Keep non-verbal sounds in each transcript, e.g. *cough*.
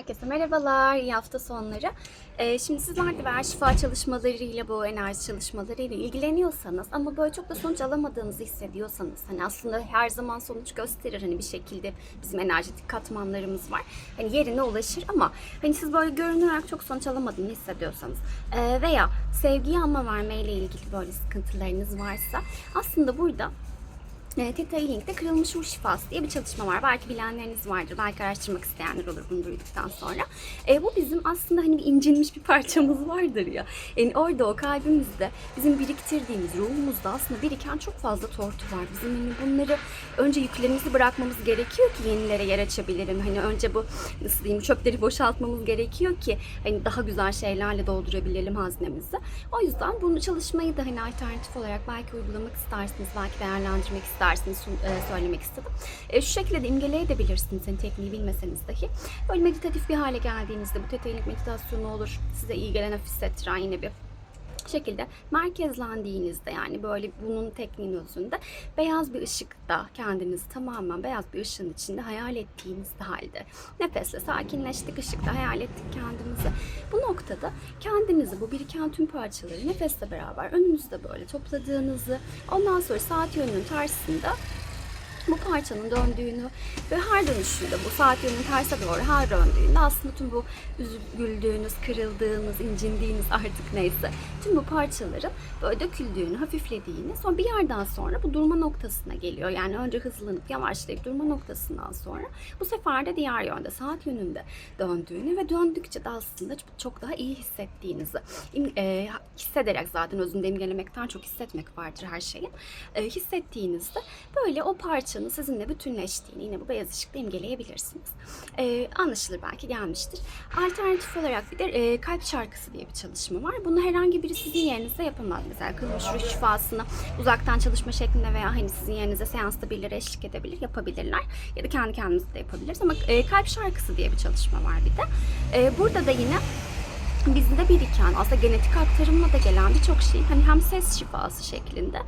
Herkese merhabalar, iyi hafta sonları. Ee, şimdi sizler de ver şifa çalışmalarıyla, bu enerji çalışmalarıyla ilgileniyorsanız ama böyle çok da sonuç alamadığınızı hissediyorsanız, hani aslında her zaman sonuç gösterir hani bir şekilde bizim enerjetik katmanlarımız var. Hani yerine ulaşır ama hani siz böyle görünür olarak çok sonuç alamadığını hissediyorsanız ee, veya sevgiyi alma vermeyle ilgili böyle sıkıntılarınız varsa aslında burada e, Theta Healing'de kırılmış ruh şifası diye bir çalışma var. Belki bilenleriniz vardır, belki araştırmak isteyenler olur bunu duyduktan sonra. E, bu bizim aslında hani bir incinmiş bir *laughs* parçamız vardır ya. Yani orada o kalbimizde bizim biriktirdiğimiz ruhumuzda aslında biriken çok fazla tortu var. Bizim hani bunları önce yüklerimizi bırakmamız gerekiyor ki yenilere yer açabilirim. Hani önce bu nasıl diyeyim çöpleri boşaltmamız gerekiyor ki hani daha güzel şeylerle doldurabilelim haznemizi. O yüzden bunu çalışmayı da hani alternatif olarak belki uygulamak istersiniz, belki değerlendirmek istersiniz sun- e, söylemek istedim. E, şu şekilde de imgeleyebilirsiniz hani tekniği bilmeseniz dahi. Böyle meditatif bir hale geldiğinizde bu tetailik meditasyonu olur. Size iyi gelen hafif hissettiren yine bir şekilde merkezlendiğinizde yani böyle bunun tekniğin özünde beyaz bir ışıkta kendinizi tamamen beyaz bir ışığın içinde hayal ettiğiniz halde nefesle sakinleştik ışıkta hayal ettik kendimizi. Bu noktada kendinizi bu biriken tüm parçaları nefesle beraber önünüzde böyle topladığınızı ondan sonra saat yönünün tersinde bu parçanın döndüğünü ve her dönüşünde bu saat yönünün terse doğru her döndüğünde aslında tüm bu üzüldüğünüz, kırıldığınız, incindiğiniz artık neyse tüm bu parçaların böyle döküldüğünü, hafiflediğini sonra bir yerden sonra bu durma noktasına geliyor. Yani önce hızlanıp yavaşlayıp durma noktasından sonra bu sefer de diğer yönde saat yönünde döndüğünü ve döndükçe de aslında çok, daha iyi hissettiğinizi e, hissederek zaten özünde imgelemekten çok hissetmek vardır her şeyin. E, hissettiğinizde böyle o parçanın sizinle bütünleştiğini yine bu beyaz ışıkla imgeleyebilirsiniz. E, anlaşılır belki gelmiştir. Alternatif olarak bir de e, kalp şarkısı diye bir çalışma var. Bunu herhangi biri sizin yerinizde yapamaz. Mesela kırılmış ruh şifasını uzaktan çalışma şeklinde veya hani sizin yerinize seansta birileri eşlik edebilir, yapabilirler. Ya da kendi kendimize de yapabiliriz. Ama e, kalp şarkısı diye bir çalışma var bir de. E, burada da yine bizde biriken aslında genetik aktarımla da gelen birçok şey hani hem ses şifası şeklinde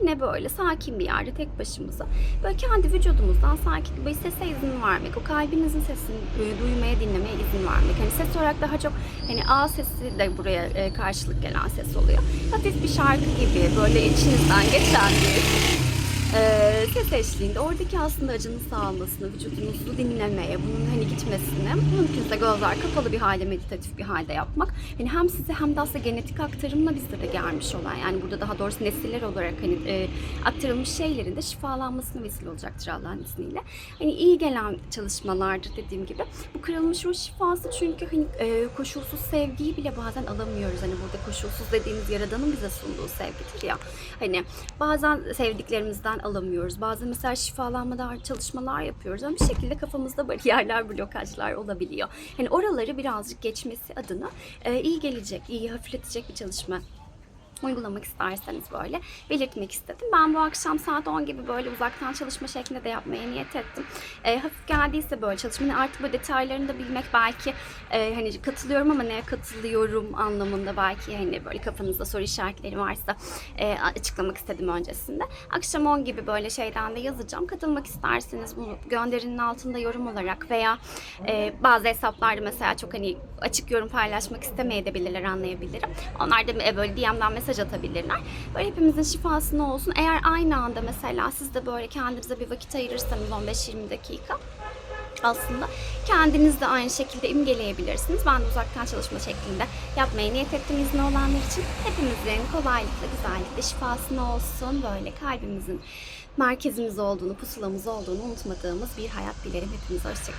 yine böyle sakin bir yerde tek başımıza böyle kendi vücudumuzdan sakin bir sese izin vermek o kalbinizin sesini duymaya dinlemeye izin vermek. Hani ses olarak daha çok hani A sesi de buraya e, karşılık gelen ses oluyor. Hafif bir şarkı gibi böyle içinizden geçen bir ses eşliğinde oradaki aslında acının sağlamasını, vücudunuzu dinlemeye, bunun hani gitmesini mümkünse gözler kapalı bir halde, meditatif bir halde yapmak. Hani hem size hem de aslında genetik aktarımla bizde de gelmiş olan yani burada daha doğrusu nesiller olarak hani e, aktarılmış şeylerin de şifalanmasına vesile olacaktır Allah'ın izniyle. Hani iyi gelen çalışmalardır dediğim gibi. Bu kırılmış ruh şifası çünkü hani e, koşulsuz sevgiyi bile bazen alamıyoruz. Hani burada koşulsuz dediğimiz yaradanın bize sunduğu sevgidir ya. Hani bazen sevdiklerimizden alamıyoruz. Bazen mesela şifalanmada çalışmalar yapıyoruz ama bir şekilde kafamızda bariyerler, *laughs* blokajlar olabiliyor. Hani oraları birazcık geçmesi adına e, iyi gelecek, iyi hafifletecek bir çalışma uygulamak isterseniz böyle belirtmek istedim. Ben bu akşam saat 10 gibi böyle uzaktan çalışma şeklinde de yapmaya niyet ettim. E, hafif geldiyse böyle çalışmanın artık böyle detaylarını da bilmek belki e, hani katılıyorum ama neye katılıyorum anlamında belki hani böyle kafanızda soru işaretleri varsa e, açıklamak istedim öncesinde. Akşam 10 gibi böyle şeyden de yazacağım. Katılmak isterseniz bunu gönderinin altında yorum olarak veya e, bazı hesaplarda mesela çok hani açık yorum paylaşmak istemeyebilirler anlayabilirim. Onlar da e, böyle DM'den mesaj atabilirler. Böyle hepimizin şifasına olsun. Eğer aynı anda mesela siz de böyle kendinize bir vakit ayırırsanız 15-20 dakika aslında kendiniz de aynı şekilde imgeleyebilirsiniz. Ben de uzaktan çalışma şeklinde yapmaya niyet ettim izni olanlar için. Hepimizin kolaylıkla, güzellikle şifasına olsun. Böyle kalbimizin merkezimiz olduğunu, pusulamız olduğunu unutmadığımız bir hayat dilerim. Hepinize hoşçakalın.